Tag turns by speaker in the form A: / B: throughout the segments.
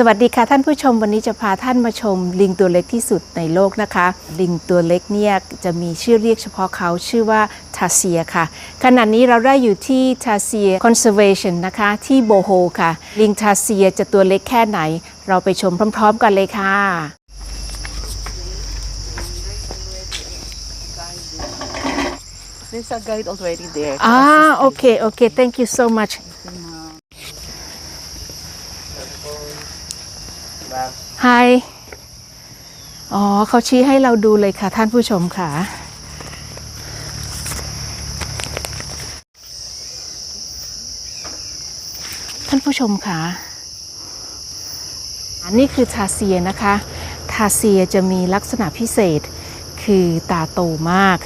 A: สวัสดีค่ะท่านผู้ชมวันนี้จะพาท่านมาชม ลิงตัวเล็กที่สุดในโลกนะคะ ลิงตัวเล็กเนี่ยจะมีชื่อเรียกเฉพาะเขาชื่อว่าทาเซียค่ะ ขณะนี้เราได้อยู่ที่ทาเซีย Conservation นะคะที่โบโฮค่ะ ลิงทาเซียจะตัวเล็กแค่ไหน เราไปชมพร้อม ๆ กันเลยค่ะ
B: There's a guide already there.
A: อ่าโอเคโอเค thank you so much Hi อ๋อเขาชี้ให้เราดูเลยค่ะท่านผู้ชมค่ะ ท่านผู้ชมค่ะอันนี้คือทาเซียนะคะ ทาเซียจะมีลักษณะพิเศษคือตาโตมาก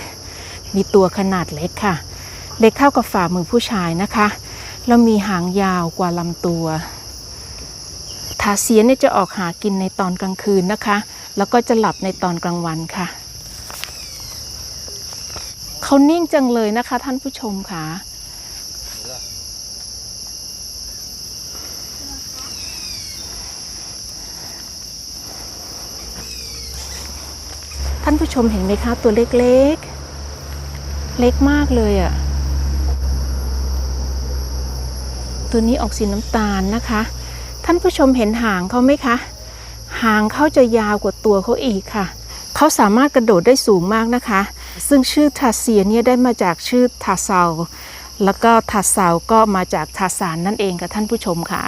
A: มีตัวขนาดเล็กค่ะ เล็กเท่ากับฝ่ามือผู้ชายนะคะ แล้วมีหางยาวกว่าลำตัว ทาเซียเนี่ยจะออกหากินในตอนกลางคืนนะคะ แล้วก็จะหลับในตอนกลางวันค่ะ เขานิ่งจังเลยนะคะ ท่านผู้ชมค่ะท่านผู้ชมเห็นไหมคะตัวเล็กๆเล็กมากเลยอะ่ะ ตัวนี้ออกสีน้ำตาลนะคะ ท่านผู้ชมเห็นหางเขาไหมคะ หางเขาจะยาวกว่าตัวเขาอีกค่ะ เขาสามารถกระโดดได้สูงมากนะคะ ซึ่งชื่อทาเซียเนี่ยได้มาจากชื่อทาเซาแล้วก็ทาเซาก็มาจากทาสานนั่นเองค่ะท่านผู้ชมค่ะ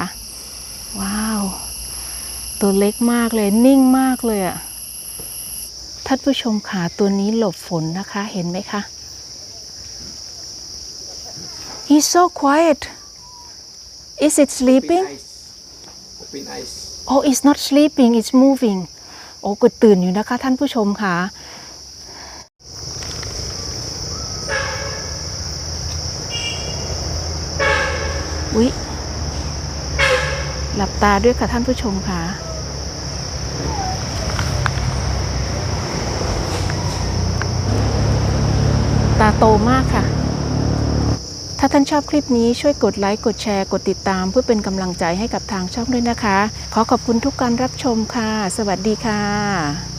A: ว้าว ตัวเล็กมากเลยนิ่งมากเลยอะท่านผู้ชมขาตัวนี้หลบฝนนะคะเห็นไหมคะ He's so quiet Is it sleeping
C: Open eyes.
A: Oh it's not sleeping it's moving โอ้กดตื่นอยู่นะคะท่านผู้ชมค่ะ อุ๊ย หลับตาด้วยค่ะท่านผู้ชมค่ะตาโตมากค่ะ ถ้าท่านชอบคลิปนี้ช่วยกดไลค์ กดแชร์ กดติดตาม เพื่อเป็นกำลังใจให้กับทางช่องด้วยนะคะ ขอขอบคุณทุกการรับชมค่ะ สวัสดีค่ะ